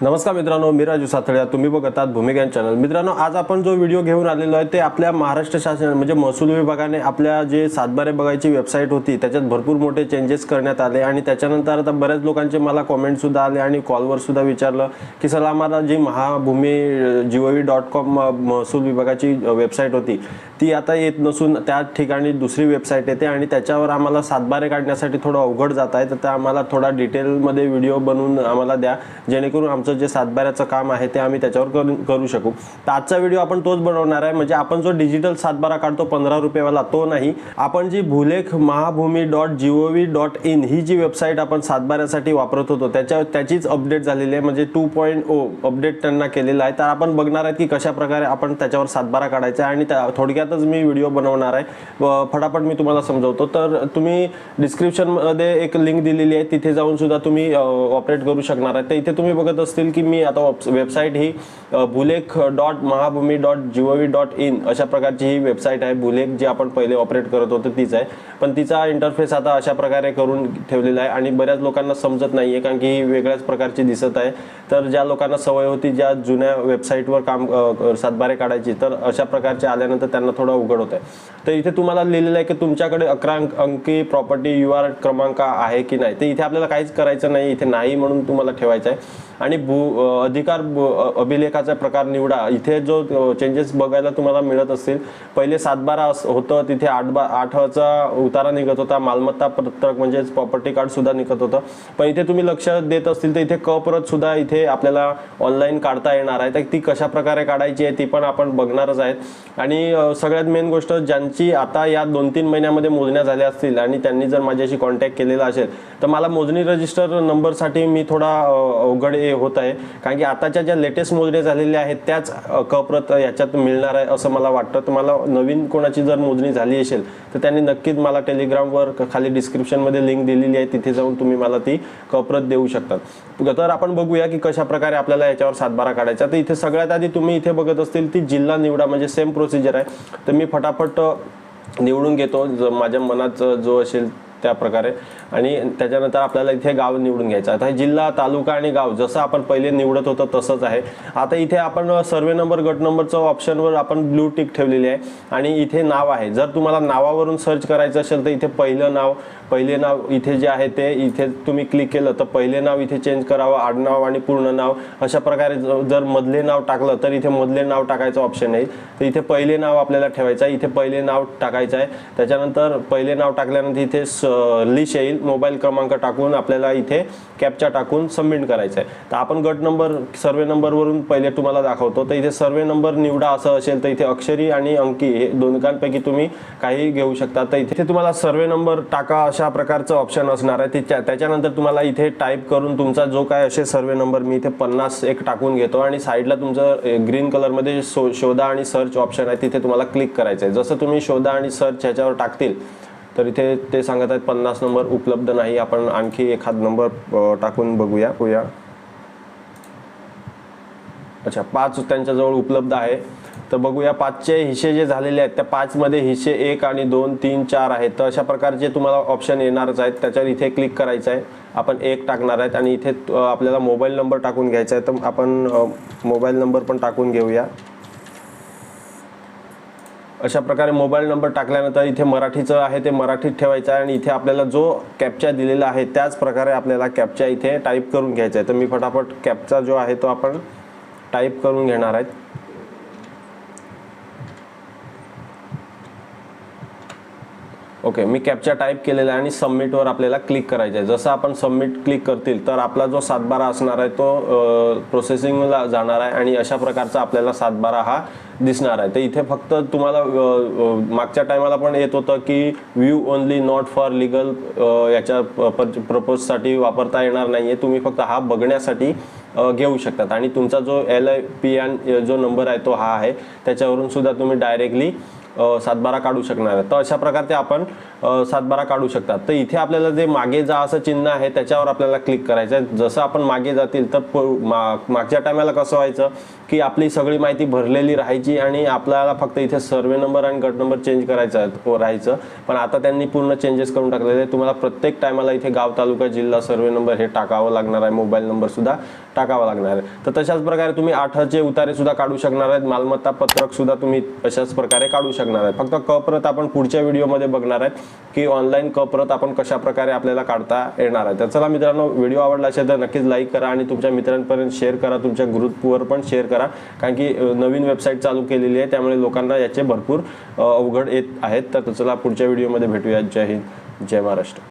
नमस्कार मित्रांनो मी राजू सातळ्या तुम्ही बघत आहात भूमिका चॅनल मित्रांनो आज आपण जो व्हिडिओ घेऊन आलेलो आहे ते आपल्या महाराष्ट्र शासन म्हणजे महसूल विभागाने आपल्या जे सातबारे बघायची वेबसाईट होती त्याच्यात भरपूर मोठे चेंजेस करण्यात आले आणि त्याच्यानंतर आता बऱ्याच लोकांचे मला कॉमेंटसुद्धा आले आणि कॉलवर सुद्धा विचारलं की सर आम्हाला जी महाभूमी जीओव्ही डॉट कॉम महसूल विभागाची वेबसाईट होती ती आता येत नसून त्या ठिकाणी दुसरी वेबसाईट येते आणि त्याच्यावर आम्हाला सातबारे काढण्यासाठी थोडं अवघड जात आहे तर त्या आम्हाला थोडा डिटेलमध्ये व्हिडिओ बनवून आम्हाला द्या जेणेकरून आमचं जे सातबाऱ्याचं काम आहे ते आम्ही त्याच्यावर करू करू शकू. तर आजचा व्हिडिओ आपण तोच बनवणार आहे. म्हणजे आपण जो डिजिटल सातबारा काढतो पंधरा रुपयेवाला तो नाही. आपण जी Bhulekh Mahabhumi dot G O V dot in ही जी वेबसाईट आपण सातबाऱ्यासाठी वापरत होतो त्याच्या त्याचीच अपडेट झालेली आहे. म्हणजे टू पॉईंट ओ अपडेट त्यांना केलेलं आहे. तर आपण बघणार आहेत की कशा प्रकारे आपण त्याच्यावर सातबारा काढायचा आहे. आणि त्या थोडक्यातच मी व्हिडिओ बनवणार आहे. व फटाफट मी तुम्हाला समजवतो. तर तुम्ही डिस्क्रिप्शनमध्ये एक लिंक दिलेली आहे. तिथे जाऊन सुद्धा तुम्ही ऑपरेट करू शकणार आहे. तर इथे तुम्ही बघत असतील की मी आता वेबसाईट ही अ, Bhulekh dot Mahabhumi dot G O V dot in अशा प्रकारची ही वेबसाईट आहे. भूलेख जी आपण पहिले ऑपरेट करत होतो तीच आहे. पण तिचा इंटरफेस आता अशा प्रकारे करून ठेवलेला आहे आणि बऱ्याच लोकांना समजत नाही आहे कारण की ही वेगळ्याच प्रकारची दिसत आहे. तर ज्या लोकांना सवय होती ज्या जुन्या वेबसाईटवर काम सातबारे काढायची तर अशा प्रकारचे आल्यानंतर त्यांना थोडं अवघड होत आहे तर इथे तुम्हाला लिहिलेलं आहे की तुमच्याकडे अकरा अंकी प्रॉपर्टी यू आर क्रमांक आहे की नाही? तर इथे आपल्याला काहीच करायचं नाही इथे नाही म्हणून तुम्हाला ठेवायचं आहे. आणि भू अधिकार अभिलेखाचा प्रकार निवडा. इथे जो चेंजेस बघायला तुम्हाला मिळत असतील पहिले सातबारा असं होतं तिथे आठ बा आठचा उतारा निघत होता. मालमत्ता पत्रक म्हणजेच प्रॉपर्टी कार्ड सुद्धा निघत होतं. पण इथे तुम्ही लक्ष देत असतील तर इथे क परत सुद्धा इथे आपल्याला ऑनलाईन काढता येणार आहे. तर ती कशा प्रकारे काढायची आहे ती पण आपण बघणारच आहेत. आणि सगळ्यात मेन गोष्ट ज्यांची आता या दोन तीन महिन्यामध्ये मोजण्या झाल्या असतील आणि त्यांनी जर माझ्याशी कॉन्टॅक्ट केलेला असेल तर मला मोजणी रजिस्टर नंबरसाठी मी थोडा अवघड होत होत आहे. कारण की आताच्या ज्या लेटेस्ट मोजण्या झालेल्या आहेत त्याच कप्रत याच्यात मिळणार आहे असं मला वाटतं. तुम्हाला नवीन कोणाची जर मोजणी झाली असेल तर त्यांनी नक्कीच मला टेलिग्रामवर खाली डिस्क्रिप्शनमध्ये लिंक दिलेली आहे. तिथे जाऊन तुम्ही मला ती कप्रत देऊ शकतात. तर आपण बघूया की कशा प्रकारे आपल्याला याच्यावर सातबारा काढायचा तर इथे सगळ्यात आधी तुम्ही इथे बघत असतील ती जिल्हा निवडा म्हणजे सेम प्रोसिजर आहे. तर मी फटाफट निवडून घेतो. माझ्या मनात जो असेल त्या प्रकारे. आणि त्याच्यानंतर आपल्याला इथे गाव निवडून घ्यायचं. आता जिल्हा तालुका आणि गाव जसं आपण पहिले निवडत होतो तसंच आहे. आता इथे आपण सर्वे नंबर गट नंबरचं ऑप्शनवर आपण ब्लू टिक ठेवलेली आहे. आणि इथे नाव आहे. जर तुम्हाला नावावरून सर्च करायचं असेल तर इथे पहिलं नाव पहिले नाव इथे जे आहे ते इथे तुम्ही क्लिक केलं तर पहिले नाव इथे चेंज करावं आडनाव आणि पूर्ण नाव. अशा प्रकारे जर मधले नाव टाकलं तर इथे मधले नाव टाकायचं ऑप्शन आहे. तर इथे पहिले नाव आपल्याला ठेवायचं आहे. इथे पहिले नाव टाकायचं आहे. त्याच्यानंतर पहिले नाव टाकल्यानंतर इथे स लिश येईल. मोबाईल क्रमांक टाकून आपल्याला इथे कॅपचा टाकून सबमिट करायचं आहे. तर आपण गट नंबर सर्वे नंबरवरून पहिले तुम्हाला दाखवतो. तर इथे सर्वे नंबर निवडा असं असेल तर इथे अक्षरी आणि अंकी हे दोनकांपैकी तुम्ही काही घेऊ शकता. तर इथे तुम्हाला सर्वे नंबर टाका अशा प्रकारचं ऑप्शन असणार आहे. त्याच्या त्याच्यानंतर तुम्हाला इथे टाईप करून तुमचा जो काय असे सर्वे नंबर मी इथे पन्नास एक टाकून घेतो आणि साईडला तुमचं ग्रीन कलरमध्ये शो शोधा आणि सर्च ऑप्शन आहे तिथे तुम्हाला क्लिक करायचं आहे. जसं तुम्ही शोधा आणि सर्च ह्याच्यावर टाकतील तर इथे ते सांगत आहेत पन्नास नंबर उपलब्ध नाही. आपण आणखी एखाद नंबर टाकून बघूया बघूया अच्छा पाच त्यांच्याजवळ उपलब्ध आहे. तर बघूया पाचचे हिस्से जे झालेले आहेत त्या पाचमध्ये हिस्से एक आणि दोन तीन चार आहेत. तर अशा प्रकारचे तुम्हाला ऑप्शन येणारच आहेत. त्याच्यावर इथे क्लिक करायचं आहे. आपण एक टाकणार आहेत आणि इथे आपल्याला मोबाईल नंबर टाकून घ्यायचा आहे. तर आपण मोबाईल नंबर पण टाकून घेऊया. अशा प्रकारे मोबाईल नंबर टाकल्यानंतर इथे मराठीचं आहे ते मराठीत ठेवायचं आहे आणि इथे आपल्याला जो कॅपचा दिलेला आहे त्याच प्रकारे आपल्याला कॅपचा इथे टाईप करून घ्यायचा आहे. तर मी फटाफट कॅपचा जो आहे तो आपण टाईप करून घेणार आहेत. ओके मी कॅप्चा टाईप केलेला आहे आणि सबमिटवर आपल्याला क्लिक करायचं आहे जसं आपण सबमिट क्लिक करतील तर आपला जो सातबारा असणार आहे तो प्रोसेसिंगला जाणार आहे आणि अशा प्रकारचा आपल्याला सातबारा हा दिसणार आहे. तर इथे फक्त तुम्हाला मागच्या टायमाला पण येत होतं की view only not for legal याच्या प्रपोजसाठी वापरता येणार नाही आहे तुम्ही फक्त हा बघण्यासाठी घेऊ शकतात. आणि तुमचा जो एल आय पी एन जो नंबर आहे तो हा आहे. त्याच्यावरून सुद्धा तुम्ही डायरेक्टली सातबारा काढू शकणार आहे तर अशा प्रकारचे आपण सातबारा काढू शकतात. तर इथे आपल्याला जे मागे जा असं चिन्ह आहे त्याच्यावर आपल्याला क्लिक करायचं आहे. जसं आपण मागे जातील तर प- मा- मागच्या टायमाला कसं व्हायचं की आपली सगळी माहिती भरलेली राहायची आणि आपल्याला फक्त इथे सर्वे नंबर आणि गट नंबर चेंज करायचा आहे, हो, राहायचं. पण आता त्यांनी पूर्ण चेंजेस करून टाकलेले आहे. तुम्हाला प्रत्येक टायमाला इथे गाव तालुका जिल्हा सर्वे नंबर हे टाकावं लागणार आहे. मोबाईल नंबरसुद्धा टाकावा लागणार आहे. तर तशाच प्रकारे तुम्ही आठाचे उतारे सुद्धा काढू शकणार आहेत. मालमत्ता पत्रक सुद्धा तुम्ही तशाच प्रकारे काढू शकणार आहेत. फक्त कप्रत प्रत आपण पुढच्या व्हिडिओमध्ये बघणार आहेत की ऑनलाईन कप्रत प्रत आपण कशा प्रकारे आपल्याला काढता येणार आहे. तर चला मित्रांनो व्हिडिओ आवडला असेल तर नक्कीच लाईक करा आणि तुमच्या मित्रांपर्यंत शेअर करा तुमच्या ग्रुपवर पण शेअर करा. कारण की नवीन वेबसाईट चालू केलेली आहे त्यामुळे लोकांना याचे भरपूर अवघड येत आहेत. तर चला पुढच्या व्हिडिओमध्ये भेटूया जय हिंद जय महाराष्ट्र.